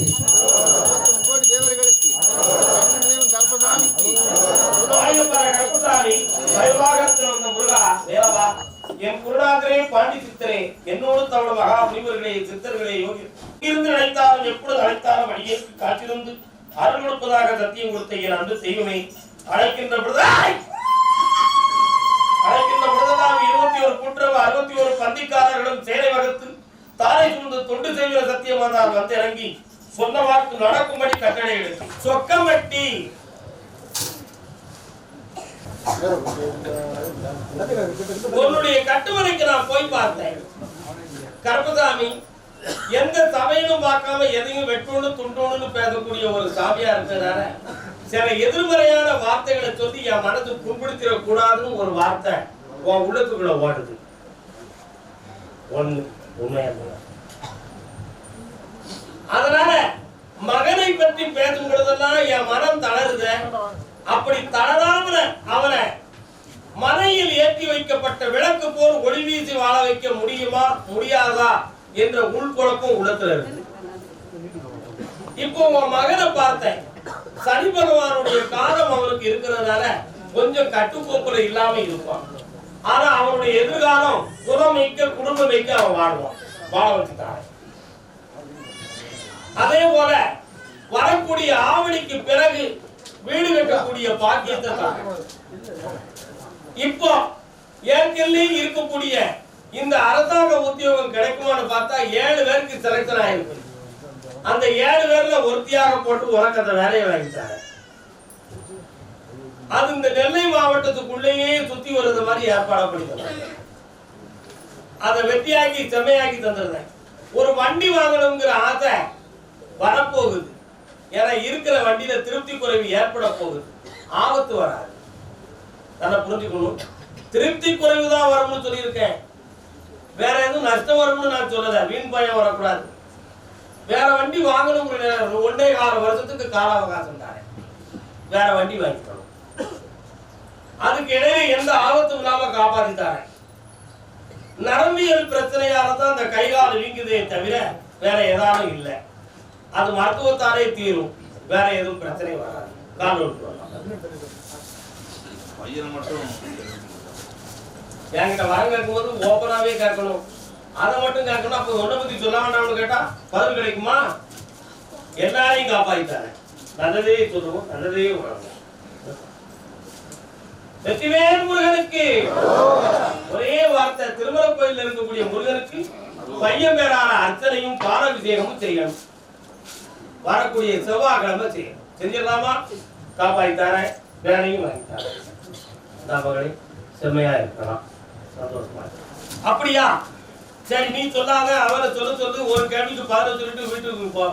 பெருமானுக்கு இருபத்தி கோடி தேவர்களுக்கு. கண்ணன் தேவன் கர்மசாமிக்கு வாயுபர கருப்பசாமி வைவாகத்தில் வந்த முருகா தேவா என் குருநாதரே பாண்டி சித்தரே என்னோடு தமிழ் மகா முனிவர்களே சித்தர்களே யோகி. இருந்து அழைத்தாலும் எப்பொழுது அழைத்தாலும் அடியேற்கு காத்திருந்து அருள் கொடுப்பதாக சத்தியம் கொடுத்த என் அன்பு தெய்வமே அழைக்கின்ற பொழுதாய் அழைக்கின்ற பொழுதெல்லாம் இருபத்தி ஒரு கூட்டுறவு அறுபத்தி ஒரு பந்திக்காரர்களும் சேலை வகுத்து தாரை சூழ்ந்து தொண்டு செய்கிற சத்தியமானார் வந்து இறங்கி சொன்ன வாக்கு நடக்கும்படி கட்டளை சொக்கமட்டி. சொக்கம்பட்டி உன்னுடைய கட்டுமனைக்கு நான் போய் பார்த்தேன். கருப்பசாமி எந்த சபையிலும் பார்க்காம எதையும் வெட்டோன்னு துண்டோன்னு பேசக்கூடிய ஒரு சாமியா இருக்கிறார. சில எதிர்மறையான வார்த்தைகளை சொல்லி என் மனசு புண்படுத்திட கூடாதுன்னு ஒரு வார்த்தை உன் உள்ளத்துக்குள்ள ஓடுது. ஒண்ணு உண்மையா அதனால மகனை பற்றி பேசும் பொழுதெல்லாம் என் மனம் தளருத. அப்படி தளராம அவனை மனையில் ஏற்றி வைக்கப்பட்ட விளக்கு போல் ஒளி வீசி வாழ வைக்க முடியுமா முடியாதா என்ற உள்குழப்பம் உள்ளத்துல இருக்கு. இப்போ உன் மகனை பார்த்தேன். சனி பகவானுடைய காலம் அவனுக்கு இருக்கிறதுனால கொஞ்சம் கட்டுக்கோப்புல இல்லாம இருப்பான். ஆனா அவனுடைய எதிர்காலம் குணம் மிக்க குடும்பம் மிக்க அவன் வாழ்வான். வாழ வச்சுட்டான். அதே போல வரக்கூடிய ஆவணிக்கு பிறகு வீடு கட்டக்கூடிய பாக்கியத்தை தான் இப்போ ஏற்கனவே இருக்கக்கூடிய இந்த அரசாங்க உத்தியோகம் கிடைக்குமான்னு பார்த்தா ஏழு பேருக்கு செலக்ஷன் ஆயிருக்கு. அந்த ஏழு பேர்ல ஒருத்தியாக போட்டு உனக்கு அந்த வேலையை வாங்கிட்டாங்க அது இந்த நெல்லை மாவட்டத்துக்குள்ளேயே சுத்தி வருது மாதிரி ஏற்பாடு பண்ணி அதை வெட்டியாக்கி செம்மையாக்கி தந்துருந்தேன் ஒரு வண்டி வாங்கணுங்கிற ஆசை வரப்போகுது. ஏன்னா இருக்கிற வண்டியில திருப்தி குறைவு ஏற்பட போகுது. ஆபத்து வராது. நல்லா புரிஞ்சுக்கணும். திருப்தி குறைவு தான் வரும்னு சொல்லியிருக்கேன். வேற எதுவும் நஷ்டம் வரும்னு நான் சொல்லல. வீண் பயம் வரக்கூடாது. வேற வண்டி வாங்கணும் ஒன்றே கால வருஷத்துக்கு கால அவகாசம் தானே. வேற வண்டி வாங்கிக்கணும். அதுக்கு இடையில எந்த ஆபத்தும் இல்லாம காப்பாத்தி தாரேன் நரம்பியல் பிரச்சனையால தான் அந்த கை கால் வீங்குதே தவிர வேற ஏதாலும் இல்லை. அது மருத்துவத்தாலே தீரும். வேற எதுவும் பிரச்சனை வராது. கால் விட்டு வரலாம் பையனை மட்டும் என்கிட்ட வரம் கேட்கும்போது ஓப்பனாவே கேட்கணும். அதை மட்டும் கேட்கணும். அப்போ ஒன்றை பத்தி சொல்ல வேண்டாம்னு கேட்டா பதில் கிடைக்குமா? எல்லாரையும் காப்பாத்திட்டாரு. நல்லதே சொல்லுவோம். நல்லதே உணர்வோம். வெற்றிவேல் முருகனுக்கு. ஒரே வார்த்தை திருமல கோயில் இருக்கக்கூடிய முருகனுக்கு பையன் பேரான அர்ச்சனையும் பாலாபிஷேகமும் செய்யணும். வரக்கூடிய செவ்வாய்க்கிழமை செய்யணும். செஞ்சிடலாமா? காப்பாத்தித்தாரேன் வேலையும் வாங்கி மகளே செம்மையா இருக்கலாம் சந்தோஷமா அப்படியா? சரி நீ சொல்லாத அவரை சொல்ல சொல்லு. ஒரு கேள்விக்கு பதில் சொல்லிட்டு வீட்டுக்கு போ.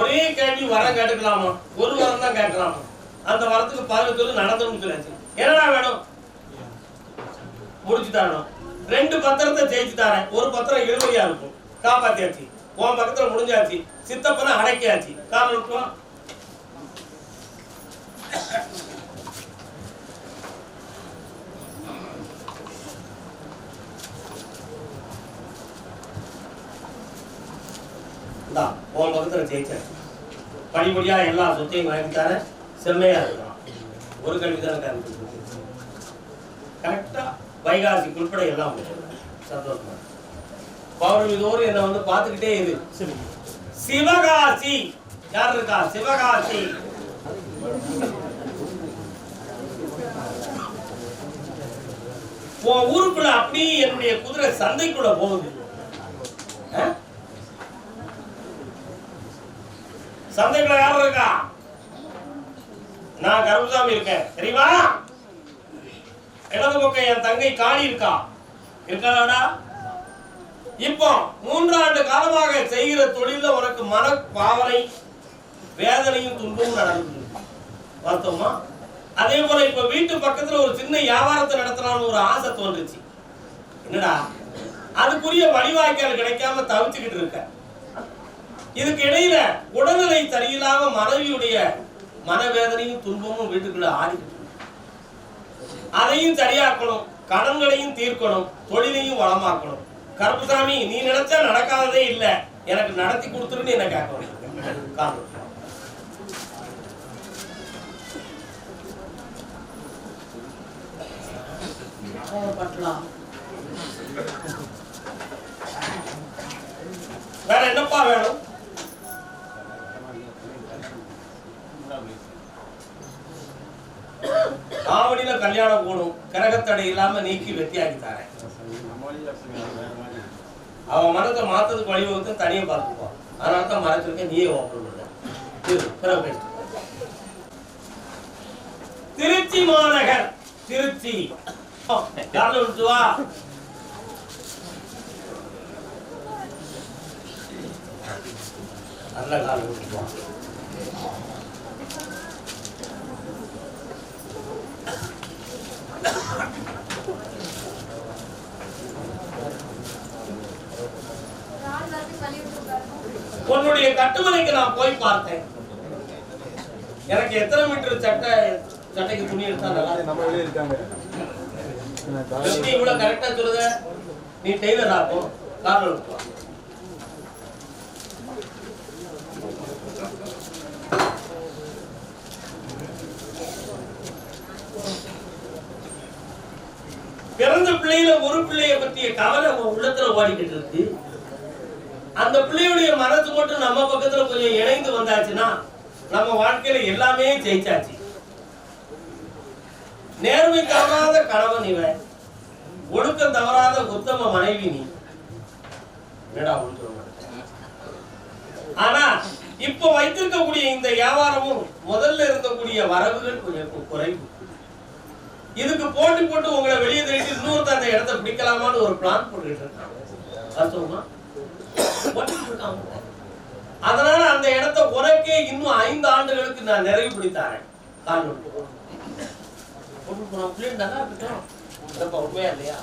ஒரே கேள்வி வரம் கேட்டுக்கலாமா? ஒரு வரம் தான் கேட்கலாமா? அந்த வரத்துக்கு பதில் சொல்லு நடந்துடும் சொல்லியாச்சு. என்னடா வேணும்? முடிச்சு தரணும் ரெண்டு பத்திரத்தை ஜெயிச்சு தரேன் ஒரு பத்திரம் இழுபறியா இருக்கும். காப்பாத்தியாச்சு. உன் பக்கத்துல முடிஞ்சாச்சு. சித்தப்பனை அடக்கியாச்சு. காரணம் இருக்குமா இந்தா உன் பக்கத்துல ஜெயிச்சேன் படிப்படியா எல்லா சொத்தையும் வாங்கிட்டாரு செம்மையா இருக்கலாம் ஒரு கல்வி தானே கரெக்டா வைகாசி உட்பட எல்லாம் சந்தோஷமா பௌர்ணமி தோறும் என்னை வந்து பார்த்துக்கிட்டே இரு. சிவகாசி. யார் இருக்கா? சிவகாசி. உன் ஊருக்குள்ள அப்படியே என்னுடைய குதிரை சந்தைக்குள்ள போகுது. சந்தைக்குள்ள யார் இருக்கா? நான் கருமசாமி இருக்கேன். தெரியுமா? இடது பக்கம் என் தங்கை காளி இருக்கா? இருக்காடா இப்போ மூன்றாண்டு காலமாக செய்கிற தொழில உனக்கு மன பாவனை வேதனையும் துன்பமும் நடந்தது பார்த்தோமா? அதே போல இப்ப வீட்டு பக்கத்துல ஒரு சின்ன வியாபாரத்தை நடத்தலாம்னு ஒரு ஆசை தோன்றுச்சு. என்னடா? அதுக்குரிய வழிவாய்க்கால் கிடைக்காம தவிச்சுக்கிட்டு இருக்க. இதுக்கு இடையில உடல்நிலை சரியில்லாம மனைவியுடைய மனவேதனையும் துன்பமும் வீட்டுக்குள்ள ஆடிக்கிட்டு அதையும் சரியாக்கணும் கடன்களையும் தீர்க்கணும் தொழிலையும் வளமாக்கணும். கருப்புசாமி நீ நினைச்சா நடக்காததே இல்ல. எனக்கு நடத்தி கொடுத்துருன்னு என்ன கோவப்பட்டலாம் வேற என்னப்பா வேணும்? ஆவணியில கல்யாணம் போகணும் கிரகத்தடை இல்லாம நீக்கி வெட்டியாக்கி தரேன். அவன் மனத்தை மாத்ததுக்கு வழிவகுத்து தனியா பார்த்துக்குவான் அதனால தான் மறைச்சிருக்க நீயே ஓப்பன் பண்ண திருச்சி மாநகர் திருச்சி. விட்டுவா நல்ல காலம் விட்டுவான் வா உன்னுடைய கட்டுமனைக்கு நான் போய் பார்த்தேன். எனக்கு எத்தனை மீட்டர் சட்டை சட்டைக்கு துணி எடுத்தா நல்லா? நம்ம வெளியே இருக்காங்க. இவ்வளவு கரெக்டா சொல்லுத. நீ டெய்லர் ஆகும் காரணம் பிறந்த பிள்ளையில ஒரு பிள்ளைய பற்றிய கவலை உன் உள்ளத்துல ஓடிக்கிட்டு இருக்கு. அந்த பிள்ளையுடைய மனசு மட்டும் நம்ம பக்கத்துல கொஞ்சம் இணைந்து வந்தாச்சுன்னா நம்ம வாழ்க்கையில எல்லாமே ஜெயிச்சாச்சு. நேர்மை தவறாத கணவன் இவன் ஒழுக்கம் தவறாத உத்தம மனைவி நீ. என்னடா ஒழுக்கம் ஆனா இப்ப வைத்திருக்கக்கூடிய இந்த வியாபாரமும் முதல்ல இருந்தக்கூடிய வரவுகள் கொஞ்சம் குறைவு. இதுக்கு போட்டி போட்டு உங்களை வெளியே தள்ளிட்டு இன்னொருத்த அந்த இடத்த பிடிக்கலாமான்னு ஒரு பிளான் போட்டுட்டு இருக்காங்க. வாஸ்தவமா? அதனால அந்த இடத்த உனக்கே இன்னும் ஐந்து ஆண்டுகளுக்கு நான் நிறைவுபடுத்தாரேன் காரணம் நல்லா இருக்கட்டும். உண்மையா இல்லையா?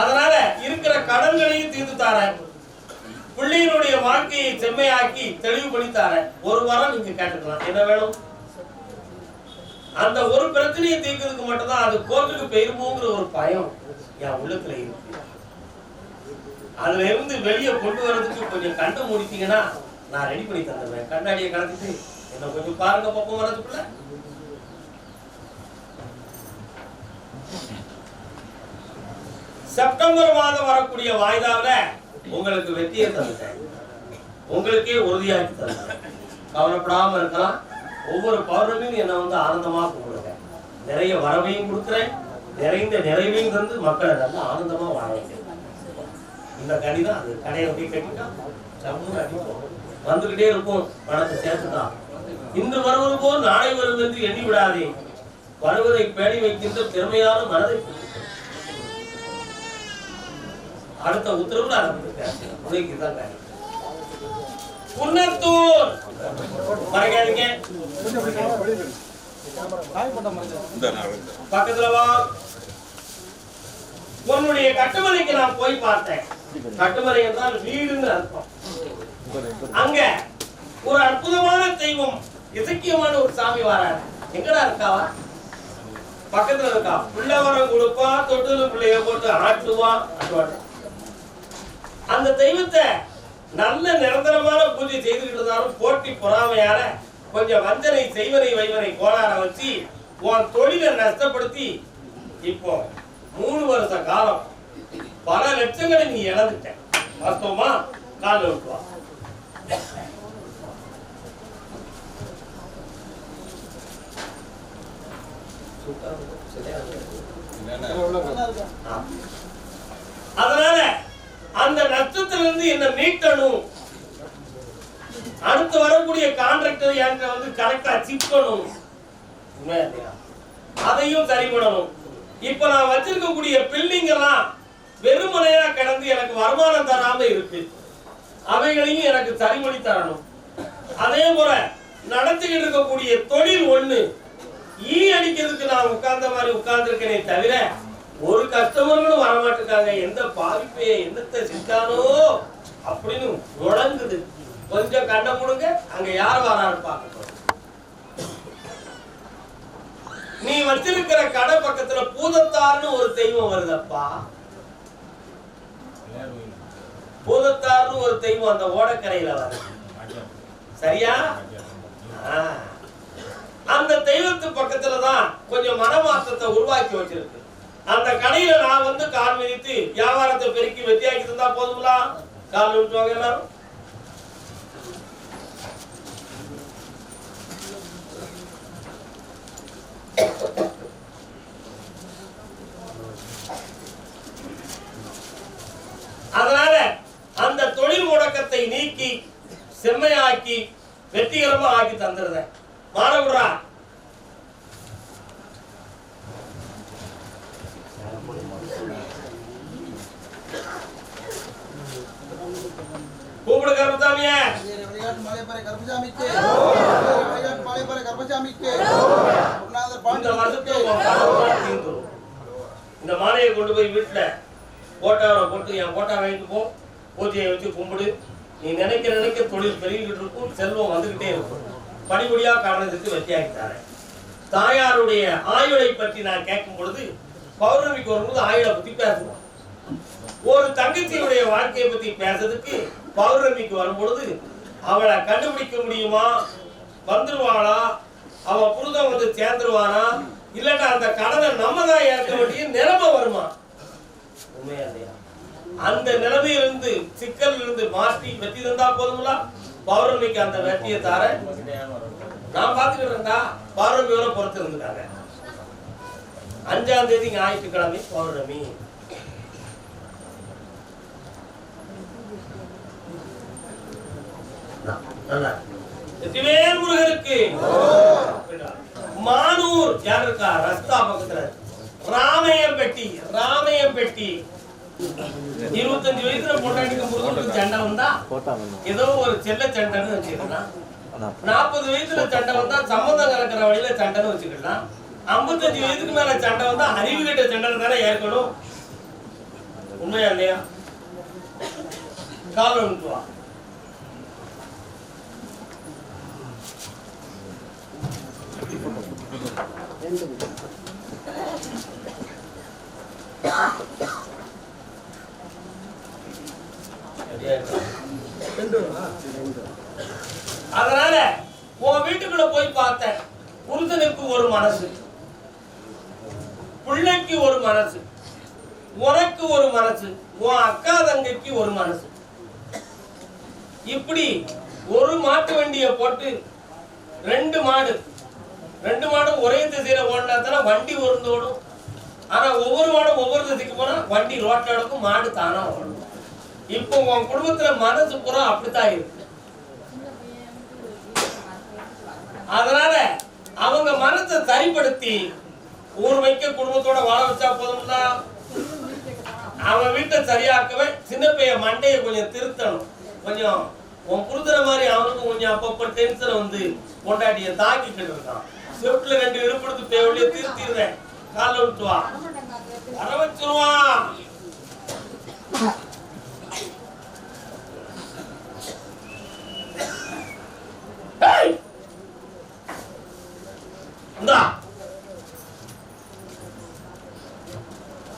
அதனால இருக்கிற கடன்களையும் தீர்த்து தாரேன். பிள்ளையினுடைய வாழ்க்கையை செம்மையாக்கி தெளிவுபடுத்தி தாரேன். ஒரு வாரம் நீங்க கேட்டுக்கலாம். என்ன வேணும்? அந்த ஒரு பிரச்சனையை தீர்க்கிறதுக்கு மட்டும்தான் அது கோர்ட்டுக்கு போயிருமோங்கிற ஒரு பயம் என் உள்ளத்துல இருக்கு. அதுல இருந்து வெளியே கொண்டு வர்றதுக்கு கொஞ்சம் கண்டு முடித்தீங்கன்னா நான் ரெடி பண்ணி தந்துடுவேன். கண்ணாடியை கலந்துட்டு என்ன கொஞ்சம் பாருங்க பக்கம் வர்றதுக்குள்ள. செப்டம்பர் மாதம் வரக்கூடிய வாய்தாவுல உங்களுக்கு வெற்றியை தந்துட்டேன். உங்களுக்கே உறுதியாக்கி தந்தேன் கவலைப்படாம இருக்கலாம். ஒவ்வொரு பௌர்ணமியும் என்னை வந்து ஆனந்தமாக கூப்பிடுங்க நிறைய வரவையும் கொடுக்குறேன். நிறைந்த நிறைவையும் தந்து மக்களை நல்லா ஆனந்தமாக வாழ இந்த கடிதம் தான் அது கடையை போய் கட்டிட்டா சமூக அடிப்போம் வந்துகிட்டே இருக்கும். பணத்தை சேர்த்துதான் இன்று வருவது போல் நாளை வரும் என்று எண்ணி விடாதே. வருவதை பேணி வைக்கின்ற திறமையான மனதை அடுத்த உத்தரவுல ஆரம்பிச்சிருக்கேன் உதவிக்கு தான் காரியம் புன்னத்தூர் மறைக்காதீங்க பக்கத்துல வா. உன்னுடைய கட்டுமலைக்கு நான் போய் பார்த்தேன். கட்டுமலை என்றால் வீடுன்னு அர்த்தம். அங்க ஒரு அற்புதமான தெய்வம் இசக்கியமான ஒரு சாமி வராரு. எங்கடா இருக்காவா பக்கத்துல இருக்கா. பிள்ளைவரம் கொடுப்பா தொட்டில பிள்ளைய போட்டு ஆட்டுவா அந்த தெய்வத்தை நல்ல நிரந்தரமான பூஜை செய்துகிட்டு இருந்தாலும் போட்டி பொறாமையால கொஞ்சம் வஞ்சனை செய்வனை வைவனை கோளாற வச்சு உன் தொழிலை நஷ்டப்படுத்தி இப்போ மூணு வருஷ காலம் பல லட்சங்களை நீ இழந்துட்ட. வாஸ்தவமா? கால் விட்டுவா. அதனால அந்த நஷ்டத்திலிருந்து என்ன மீட்டணும். அடுத்து வரக்கூடிய கான்ட்ராக்டர் என்கிட்ட வந்து கரெக்டா சிக்கணும் அதையும் சரி பண்ணணும் இப்ப நான் வச்சிருக்கக்கூடிய பில்டிங் எல்லாம் வெறுமனையா கிடந்து எனக்கு வருமானம் தராம இருக்கு. அவைகளையும் எனக்கு சரி தரணும். அதே போல நடத்திக்கிட்டு இருக்கக்கூடிய தொழில் ஒண்ணு. ஈ அடிக்கிறதுக்கு நான் உட்கார்ந்த மாதிரி உட்கார்ந்துருக்கேனே தவிர ஒரு கஸ்டமர்களும் வரமாட்டிருக்காங்க எந்த பாதிப்பே என்னத்தை செஞ்சானோ அப்படின்னு முடங்குது கொஞ்சம் கண்ண முடுங்க. அங்க யார் வரான்னு பார்க்கணும் நீ வச்சிருக்கிற கடை பக்கத்துல பூதத்தார்னு ஒரு தெய்வம் வருதப்பா. பூதத்தார்னு ஒரு தெய்வம் அந்த ஓடக்கரையில வருது. சரியா? அந்த தெய்வத்து பக்கத்துலதான் கொஞ்சம் மனமாற்றத்தை உருவாக்கி வச்சிருக்கு. அந்த கடையில நான் வந்து கால் மிதித்து வியாபாரத்தை பெருக்கி வெத்தியாக்கி தந்தா போதுங்களா கால் விட்டுவாங்க எல்லாரும். அதனால அந்த தொழில் முடக்கத்தை நீக்கி செம்மையாக்கி வெற்றிகரமா ஆக்கி தந்துருந்தேன் மாணவரா மலைப்பறை கருப்பசாமிக்கு. மலைப்பறை கருப்பசாமிக்கு. இந்த தீர்ந்துரும். இந்த மாலையை கொண்டு போய் வீட்டுல போட்டாவை போட்டு என் போட்டா வாங்கிட்டு போ பூஜையை வச்சு கும்பிடு. நீ நினைக்க நினைக்க தொழில் பெருகிட்டு இருக்கும். செல்வம் வந்துகிட்டே இருக்கும். படிப்படியா காரணத்துக்கு வெற்றியாக்கி தரேன். தாயாருடைய ஆயுளை பற்றி நான் கேட்கும் பொழுது பௌர்ணமிக்கு வரும்போது ஆயுளை பத்தி பேசுவோம். ஒரு தங்கச்சியுடைய வாழ்க்கையை பத்தி பேசுறதுக்கு பௌர்ணமிக்கு வரும்பொழுது அவளை கண்டுபிடிக்க முடியுமா? வந்துருவானா அவ புருதம் வந்து சேர்ந்துருவானா? இல்லட்டா அந்த கடனை நம்ம தான் ஏற்க வேண்டிய நிலைமை வருமா? உண்மையா இல்லையா அந்த நிலைமையிலிருந்து சிக்கல்ல இருந்து மாற்றி வெற்றி தந்தா போதுங்களா பௌர்ணமிக்கு அந்த வெற்றியை தார நான் பாத்துக்கிறேன்டா பௌர்ணமி வரை பொறுத்து இருந்துட்டாங்க அஞ்சாம் தேதி ஞாயிற்றுக்கிழமை பௌர்ணமி. வெற்றிவேல் முருகருக்கு மானூர் யார் இருக்கா ரஸ்தா பக்கத்துல. ராமையம்பட்டி ராமையம்பட்டி. இருபத்தஞ்சு வயசுல பொண்டாட்டிக்கு முருகனுக்கு சண்டை வந்தா ஏதோ ஒரு செல்ல சண்டைன்னு வச்சுக்கலாம். நாற்பது வயசுல சண்டை வந்தா சம்மந்தம் கலக்கிற வழியில சண்டைன்னு வச்சுக்கலாம். ஐம்பத்தஞ்சு வயசுக்கு மேல சண்டை வந்தா அறிவு கட்ட சண்டை தானே ஏற்கணும். உண்மையா இல்லையா? காலம் அதனால உன் வீட்டுக்குள்ள போய் பார்த்தேன். புருஷனுக்கு ஒரு மனசு. பிள்ளைக்கு ஒரு மனசு. உனக்கு ஒரு மனசு. உன் அக்கா தங்கைக்கு ஒரு மனசு. இப்படி ஒரு மாட்டு வண்டிய போட்டு ரெண்டு மாடு ரெண்டு மாடும் ஒரே திசையில ஓடினா தானே வண்டி ஒருந்தோடும் ஆனா ஒவ்வொரு மாடும் ஒவ்வொரு திசைக்கு போனா வண்டி ரோட்ல நடக்கும் மாடு தானா ஓடும். இப்போ உன் குடும்பத்துல மனசு பூரா அப்படித்தான் இருக்கு. அதனால அவங்க மனத்தை சரிப்படுத்தி ஊர் வைக்க குடும்பத்தோட வாழ வச்சா போதும்னா அவன் வீட்டை சரியாக்கவே சின்ன பையன் மண்டையை கொஞ்சம் திருத்தணும். கொஞ்சம் உன் புரிதுற மாதிரி அவனுக்கும் கொஞ்சம் அப்பப்போ டென்ஷன் வந்து கொண்டாட்டியை தாக்கிக்கிட்டு இருக்கான். ஸ்விஃப்ட்ல ரெண்டு விருப்பத்து தேவையில்லையே திருத்திடுறேன். கால விட்டு வா வர வச்சிருவான் இந்தா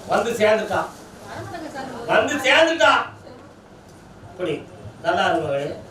வந்து சேர்ந்துட்டா. வந்து சேர்ந்துட்டா. இப்படி. நல்லா இருக்கு